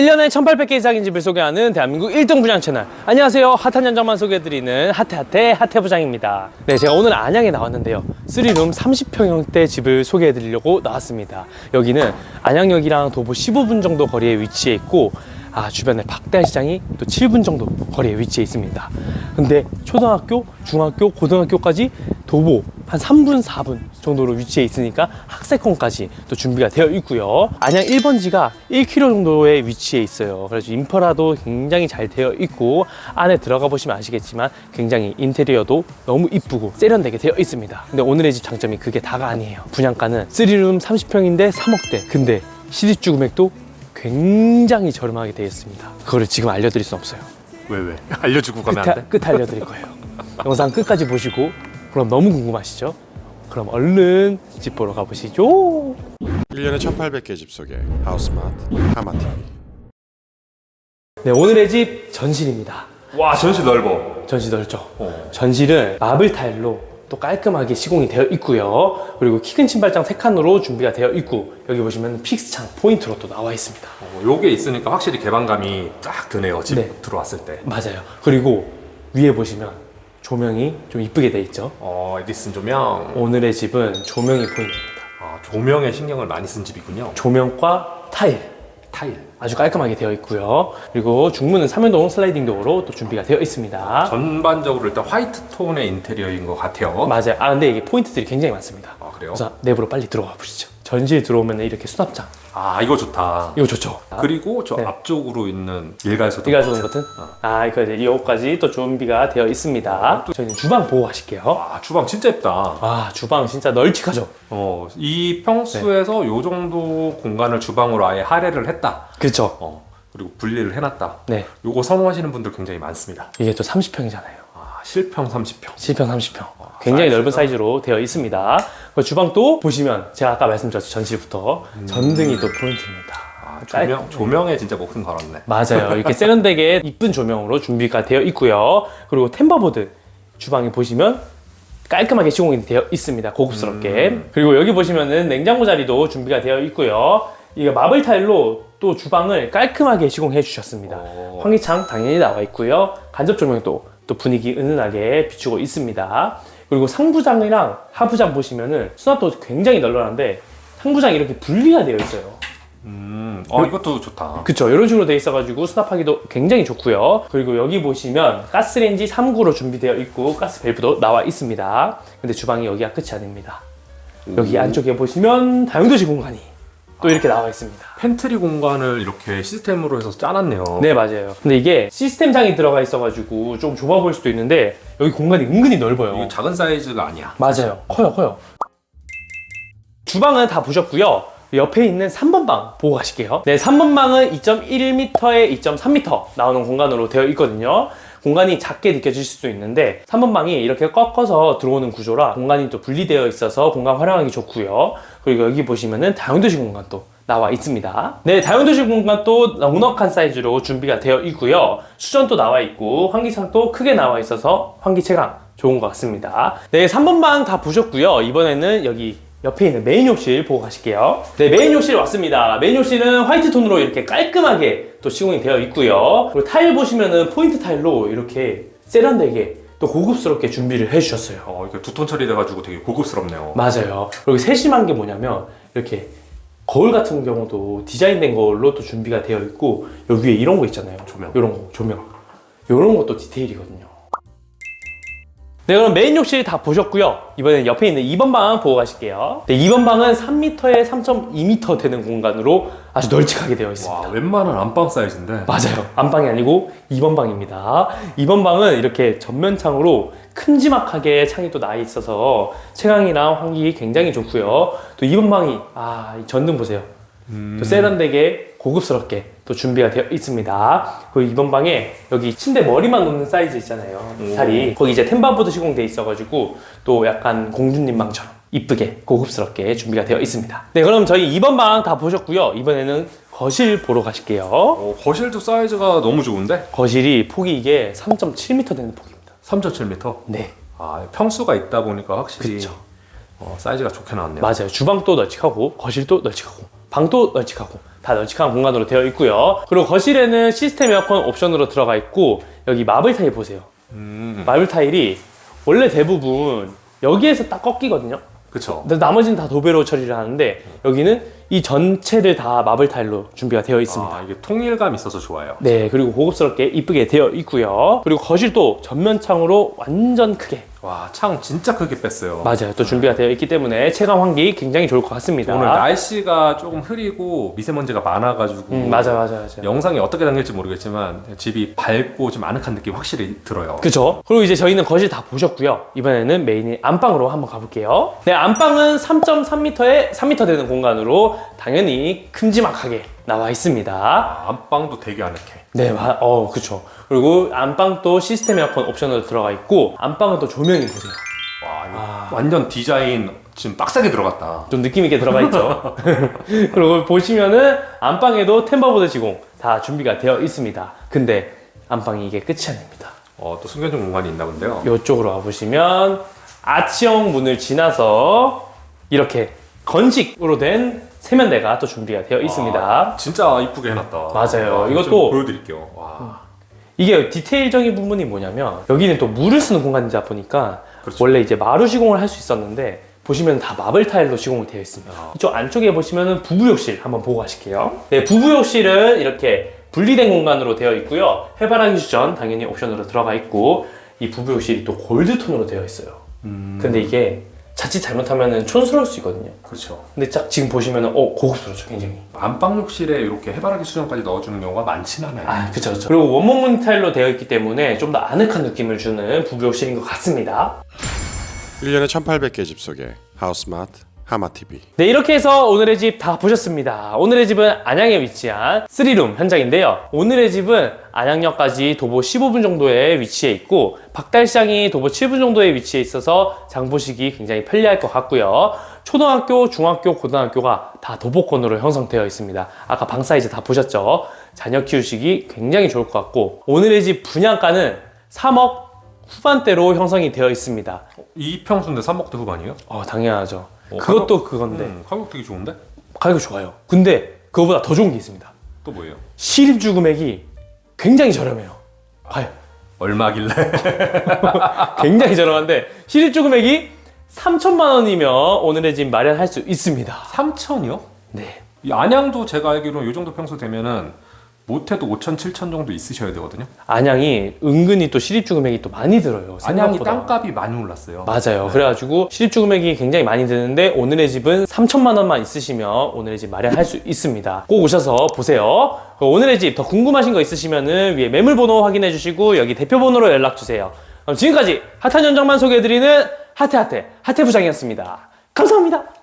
1년에 1800개 이상인 집을 소개하는 대한민국 1등 분양 채널. 안녕하세요. 핫한 현장만 소개해드리는 핫해핫해 핫해부장입니다. 네, 제가 오늘 안양에 나왔는데요. 3룸 30평형대 집을 소개해드리려고 나왔습니다. 여기는 안양역이랑 도보 15분 정도 거리에 위치해 있고 아, 주변에 박대한 시장이 또 7분 정도 거리에 위치해 있습니다. 근데 초등학교, 중학교, 고등학교까지 도보 한 3분, 4분 정도로 위치해 있으니까 학세권까지 또 준비가 되어 있고요. 안양 1번지가 1km 정도에 위치해 있어요. 그래서 인프라도 굉장히 잘 되어 있고 안에 들어가 보시면 아시겠지만 굉장히 인테리어도 너무 이쁘고 세련되게 되어 있습니다. 근데 오늘의 집 장점이 그게 다가 아니에요. 분양가는 3룸 30평인데 3억대. 근데 시집주 금액도 굉장히 저렴하게 되어 있습니다. 그거를 지금 알려드릴 수 없어요. 왜 왜? 알려주고 가면 안 끝, 돼? 끝 알려드릴 거예요. 영상 끝까지 보시고 그럼 너무 궁금하시죠? 그럼 얼른 집 보러 가보시죠. 1년에 1800개 집 소개 하우스마트 하마TV 네, 오늘의 집 전실입니다. 와 전시 넓어. 전실 넓죠? 어. 전실은 마블 타일로 또 깔끔하게 시공이 되어 있고요. 그리고 키 큰 신발장 3칸으로 준비가 되어 있고 여기 보시면 픽스창 포인트로 또 나와 있습니다. 어, 요게 있으니까 확실히 개방감이 쫙 드네요. 집 네. 들어왔을 때. 맞아요. 그리고 위에 보시면 조명이 좀 이쁘게 되어 있죠. 어 에디슨 조명. 오늘의 집은 조명이 포인트입니다. 아, 조명에 신경을 많이 쓴 집이군요. 조명과 타일 타일. 아주 깔끔하게 되어 있고요. 그리고 중문은 3연동 슬라이딩 도어로 또 준비가 되어 있습니다. 전반적으로 일단 화이트 톤의 인테리어인 것 같아요. 맞아요. 아 근데 이게 포인트들이 굉장히 많습니다. 아 그래요? 그래서 내부로 빨리 들어가 보시죠. 전실 들어오면 이렇게 수납장. 아 이거 좋다. 이거 좋죠. 그리고 저 네. 앞쪽으로 있는 일괄소도. 이가 좋은 것은 아 이거 이제 이거까지 또 준비가 되어 있습니다. 저희는 주방 보호하실게요. 와 주방 진짜 예쁘다. 아 주방 진짜 널찍하죠. 어, 이 평수에서 요 정도 공간을 주방으로 아예 할애를 했다. 그렇죠. 어, 그리고 분리를 해놨다. 네 요거 선호하시는 분들 굉장히 많습니다. 이게 또 30평이잖아요. 아, 실평 30평. 7평 30평. 굉장히 사이즈가. 넓은 사이즈로 되어 있습니다. 그 주방도 보시면 제가 아까 말씀드렸죠 전실부터 전등이 또 포인트입니다. 아, 조명, 조명에 진짜 목숨 걸었네. 맞아요. 이렇게 세련되게 이쁜 조명으로 준비가 되어 있고요. 그리고 템버보드 주방에 보시면 깔끔하게 시공이 되어 있습니다. 고급스럽게. 그리고 여기 보시면은 냉장고 자리도 준비가 되어 있고요. 이거 마블 타일로 또 주방을 깔끔하게 시공해 주셨습니다. 오. 환기창 당연히 나와 있고요. 간접 조명도 또 분위기 은은하게 비추고 있습니다. 그리고 상부장이랑 하부장 보시면은 수납도 굉장히 널널한데 상부장이 이렇게 분리가 되어 있어요. 음, 어, 이것도 좋다. 그쵸 이런 식으로 돼 있어가지고 수납하기도 굉장히 좋고요 그리고 여기 보시면 가스레인지 3구로 준비되어 있고 가스 밸브도 나와 있습니다 근데 주방이 여기가 끝이 아닙니다 여기 안쪽에 보시면 다용도실 공간이 또 이렇게 나와 있습니다 팬트리 공간을 이렇게 시스템으로 해서 짜놨네요. 네 맞아요 근데 이게 시스템장이 들어가 있어가지고 좀 좁아 보일 수도 있는데 여기 공간이 은근히 넓어요 이거 작은 사이즈가 아니야. 맞아요. 커요, 커요. 주방은 다 보셨고요. 옆에 있는 3번 방 보고 가실게요. 네, 3번 방은 2.1m에 2.3m 나오는 공간으로 되어 있거든요. 공간이 작게 느껴질 수도 있는데 3번 방이 이렇게 꺾어서 들어오는 구조라 공간이 또 분리되어 있어서 공간 활용하기 좋고요. 그리고 여기 보시면은 다용도실 공간도 나와 있습니다. 네, 다용도실 공간도 넉넉한 사이즈로 준비가 되어 있고요. 수전도 나와 있고 환기창도 크게 나와 있어서 환기 체감 좋은 것 같습니다. 네, 3번 방 다 보셨고요. 이번에는 여기 옆에 있는 메인 욕실 보고 가실게요. 네, 메인 욕실 왔습니다. 메인 욕실은 화이트 톤으로 이렇게 깔끔하게 또 시공이 되어 있고요. 그리고 타일 보시면은 포인트 타일로 이렇게 세련되게 또 고급스럽게 준비를 해주셨어요. 어, 이게 두톤 처리돼가지고 되게 고급스럽네요. 맞아요. 그리고 세심한 게 뭐냐면 이렇게 거울 같은 경우도 디자인된 걸로 또 준비가 되어 있고 여기 위에 이런 거 있잖아요. 조명. 이런 거 조명. 이런 것도 디테일이거든요. 네, 그럼 메인 욕실 다 보셨고요. 이번엔 옆에 있는 2번 방 보고 가실게요. 네, 2번 방은 3m에 3.2m 되는 공간으로 아주 널찍하게 되어 있습니다. 와, 웬만한 안방 사이즈인데. 맞아요. 안방이 아니고 2번 방입니다. 2번 방은 이렇게 전면 창으로 큼지막하게 창이 또 나 있어서 채광이랑 환기 굉장히 좋고요. 또 2번 방이 아, 이 전등 보세요. 또 세련되게 고급스럽게 또 준비가 되어 있습니다. 그리고 이번 방에 여기 침대 머리만 놓는 사이즈 있잖아요. 자리. 거기 이제 템바보드 시공돼 있어가지고 또 약간 공주님 방처럼 이쁘게 고급스럽게 준비가 되어 있습니다. 네, 그럼 저희 2번 방 다 보셨고요. 이번에는 거실 보러 가실게요. 어, 거실도 사이즈가 너무 좋은데? 거실이 폭이 이게 3.7m 되는 폭입니다. 3.7m? 네, 아, 평수가 있다 보니까 확실히 그쵸. 어, 사이즈가 좋게 나왔네요. 맞아요. 주방도 널찍하고 거실도 널찍하고 방도 널찍하고 다 널찍한 공간으로 되어 있고요. 그리고 거실에는 시스템 에어컨 옵션으로 들어가 있고 여기 마블 타일 보세요. 음, 마블 타일이 원래 대부분 여기에서 딱 꺾이거든요. 그쵸. 근데 나머지는 다 도배로 처리를 하는데 여기는 이 전체를 다 마블 타일로 준비가 되어 있습니다. 아, 이게 통일감 있어서 좋아요. 네, 그리고 고급스럽게 이쁘게 되어 있고요. 그리고 거실도 전면 창으로 완전 크게 와, 창 진짜 크게 뺐어요. 맞아요. 또 준비가 되어 있기 때문에 체감 환기 굉장히 좋을 것 같습니다. 오늘 날씨가 조금 흐리고 미세먼지가 많아가지고 음, 맞아, 맞아, 맞아. 영상이 어떻게 담길지 모르겠지만 집이 밝고 좀 아늑한 느낌 확실히 들어요. 그죠? 그리고 이제 저희는 거실 다 보셨고요. 이번에는 메인인 안방으로 한번 가볼게요. 네, 안방은 3.3m에 3m 되는 공간으로 당연히 큼지막하게 나와 있습니다. 아, 안방도 되게 아늑해. 네, 마- 어, 그쵸. 그리고 안방도 시스템 에어컨 옵션으로 들어가 있고, 안방은 또 조명이 보세요. 와, 이거 아. 완전 디자인 지금 빡세게 들어갔다. 좀 느낌 있게 들어가 있죠. 그리고 보시면은 안방에도 템버보드 시공 다 준비가 되어 있습니다. 근데 안방이 이게 끝이 아닙니다. 어, 또 숨겨진 공간이 있나 본데요. 이쪽으로 와보시면 아치형 문을 지나서 이렇게 건식으로 된 세면대가 또 준비가 되어 있습니다. 아, 진짜 이쁘게 해놨다. 맞아요. 와, 이것도- 좀 보여드릴게요. 와, 이게 디테일적인 부분이 뭐냐면 여기는 또 물을 쓰는 공간이다 보니까 그렇죠. 원래 이제 마루 시공을 할 수 있었는데 보시면 다 마블 타일로 시공이 되어 있습니다. 아. 이쪽 안쪽에 보시면은 부부욕실 한번 보고 가실게요. 네, 부부욕실은 이렇게 분리된 공간으로 되어 있고요. 해바라기 수전 당연히 옵션으로 들어가 있고 이 부부욕실이 또 골드톤으로 되어 있어요. 음, 근데 이게 자칫 잘못하면 촌스러울 수 있거든요. 그렇죠. 근데 딱 지금 보시면은 어 고급스럽죠 굉장히. 안방 욕실에 이렇게 해바라기 수정까지 넣어주는 경우가 많진 않아요. 아, 그쵸, 그쵸. 그리고 원목 문 타일로 되어 있기 때문에 좀 더 아늑한 느낌을 주는 부부 욕실인 것 같습니다. 1년에 1800개 집 속에 하우스마트 하마TV 네, 이렇게 해서 오늘의 집 다 보셨습니다. 오늘의 집은 안양에 위치한 3룸 현장인데요. 오늘의 집은 안양역까지 도보 15분 정도의 위치에 있고, 박달시장이 도보 7분 정도의 위치에 있어서 장 보시기 굉장히 편리할 것 같고요. 초등학교, 중학교, 고등학교가 다 도보권으로 형성되어 있습니다. 아까 방 사이즈 다 보셨죠? 자녀 키우시기 굉장히 좋을 것 같고, 오늘의 집 분양가는 3억 후반대로 형성이 되어 있습니다. 이 평수인데 3억대 후반이요? 어, 당연하죠. 어, 그것도 그건데. 음, 가격 되게 좋은데? 가격이 좋아요. 근데 그거보다 더 좋은 게 있습니다. 또 뭐예요? 실입주 금액이 굉장히 저렴해요. 봐요. 얼마길래? 굉장히 저렴한데 실입주 금액이 3천만 원이면 오늘의 집 마련할 수 있습니다. 3천이요? 네. 이 안양도 제가 알기로는 이 정도 평수 되면은 못해도 5천, 7천 정도 있으셔야 되거든요. 안양이 은근히 또 실입주 금액이 또 많이 들어요. 안양이 생각보다. 땅값이 많이 올랐어요. 맞아요. 그래가지고 실입주 금액이 굉장히 많이 드는데 오늘의 집은 3천만 원만 있으시면 오늘의 집 마련할 수 있습니다. 꼭 오셔서 보세요. 그리고 오늘의 집 더 궁금하신 거 있으시면은 위에 매물 번호 확인해 주시고 여기 대표 번호로 연락 주세요. 그럼 지금까지 핫한 현장만 소개해드리는 하태하태 하태부장이었습니다. 감사합니다.